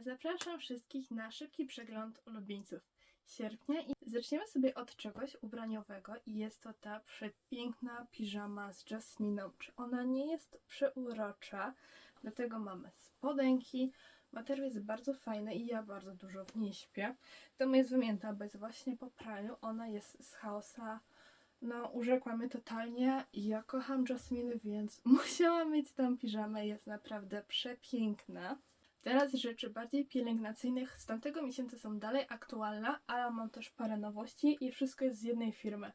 Zapraszam wszystkich na szybki przegląd ulubieńców sierpnia i zaczniemy sobie od czegoś ubraniowego i jest to ta przepiękna piżama z Jasminą. Czy ona nie jest przeurocza? Dlatego mamy spodenki, materiał jest bardzo fajny i ja bardzo dużo w niej śpię. To jest wymięta, bo jest właśnie po praniu, ona jest z chaosa no, urzekła mnie totalnie. Ja kocham Jasminy, więc musiałam mieć tą piżamę. Jest naprawdę przepiękna. Teraz rzeczy bardziej pielęgnacyjnych z tamtego miesiąca są dalej aktualne, ale mam też parę nowości i wszystko jest z jednej firmy,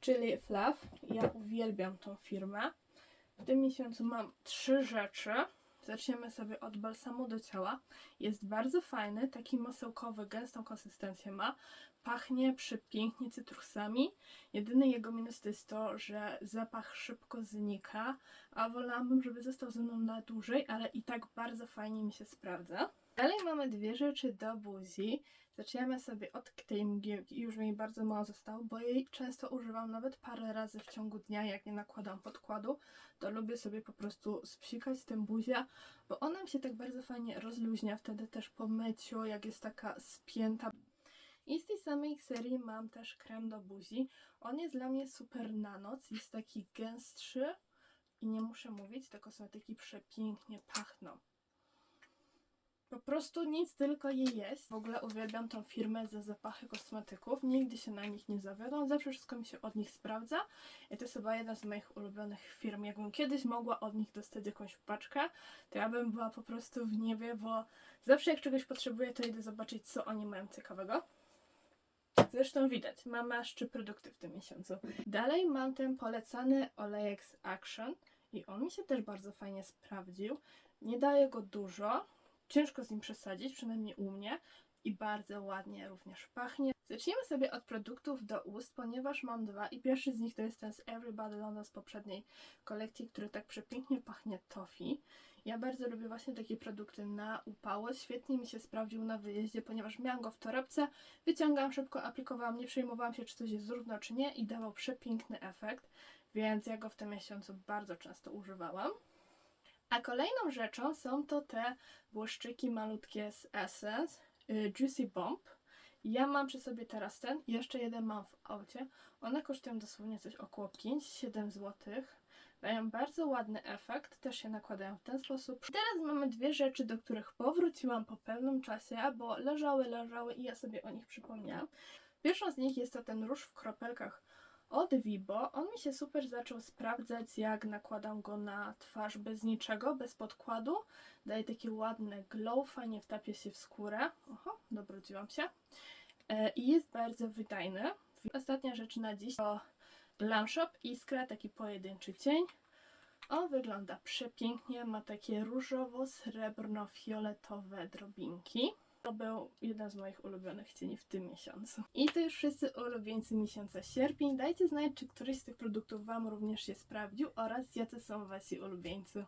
czyli Fluff. Ja uwielbiam tą firmę. W tym miesiącu mam trzy rzeczy. Zaczniemy sobie od balsamu do ciała. Jest bardzo fajny, taki masełkowy, gęstą konsystencję ma. Pachnie przepięknie cytrusami. Jedyny jego minus to jest to, że zapach szybko znika, a wolałabym, żeby został ze mną na dłużej, ale i tak bardzo fajnie mi się sprawdza. Dalej mamy dwie rzeczy do buzi. Zaczniemy sobie od tej mgiełki. Już mi bardzo mało zostało, bo jej często używam nawet parę razy w ciągu dnia, jak nie nakładam podkładu, to lubię sobie po prostu spsikać tym buzia, bo ona mi się tak bardzo fajnie rozluźnia wtedy też po myciu, jak jest taka spięta. I z tej samej serii mam też krem do buzi. On jest dla mnie super na noc, jest taki gęstszy i nie muszę mówić, te kosmetyki przepięknie pachną. Po prostu nic, tylko je jest. W ogóle uwielbiam tą firmę za zapachy kosmetyków. Nigdy się na nich nie zawiodą. Zawsze wszystko mi się od nich sprawdza. I to jest chyba jedna z moich ulubionych firm. Jakbym kiedyś mogła od nich dostać jakąś paczkę, to ja bym była po prostu w niebie, bo zawsze jak czegoś potrzebuję, to idę zobaczyć, co oni mają ciekawego. Zresztą widać, mam aż trzy produkty w tym miesiącu. Dalej mam ten polecany olejek z Action i on mi się też bardzo fajnie sprawdził. Nie daje go dużo, ciężko z nim przesadzić, przynajmniej u mnie. I bardzo ładnie również pachnie. Zacznijmy sobie od produktów do ust, ponieważ mam dwa i pierwszy z nich to jest ten z Everybody London z poprzedniej kolekcji, który tak przepięknie pachnie toffee. Ja bardzo lubię właśnie takie produkty na upały. Świetnie mi się sprawdził na wyjeździe, ponieważ miałam go w torebce, wyciągałam szybko, aplikowałam, nie przejmowałam się, czy coś jest zrówno, czy nie i dawał przepiękny efekt, więc ja go w tym miesiącu bardzo często używałam. A kolejną rzeczą są to te błyszczyki malutkie z Essence y, Juicy Bomb. Ja mam przy sobie teraz ten, jeszcze jeden mam w aucie. One kosztują dosłownie coś około 5-7 zł. Dają bardzo ładny efekt, też się nakładają w ten sposób. Teraz mamy dwie rzeczy, do których powróciłam po pewnym czasie, bo leżały, leżały i ja sobie o nich przypomniałam. Pierwszą z nich jest to ten róż w kropelkach od Vibo. On mi się super zaczął sprawdzać, jak nakładam go na twarz bez niczego, bez podkładu. Daje taki ładny glow, fajnie wtapia się w skórę. Oho, dobrudziłam się. E, I jest bardzo wydajny. Ostatnia rzecz na dziś to Glam Shop Iskra, taki pojedynczy cień. On wygląda przepięknie, ma takie różowo-srebrno-fioletowe drobinki. To był jeden z moich ulubionych cieni w tym miesiącu. I to już wszyscy ulubieńcy miesiąca sierpień. Dajcie znać, czy któryś z tych produktów Wam również się sprawdził oraz jacy są Wasi ulubieńcy.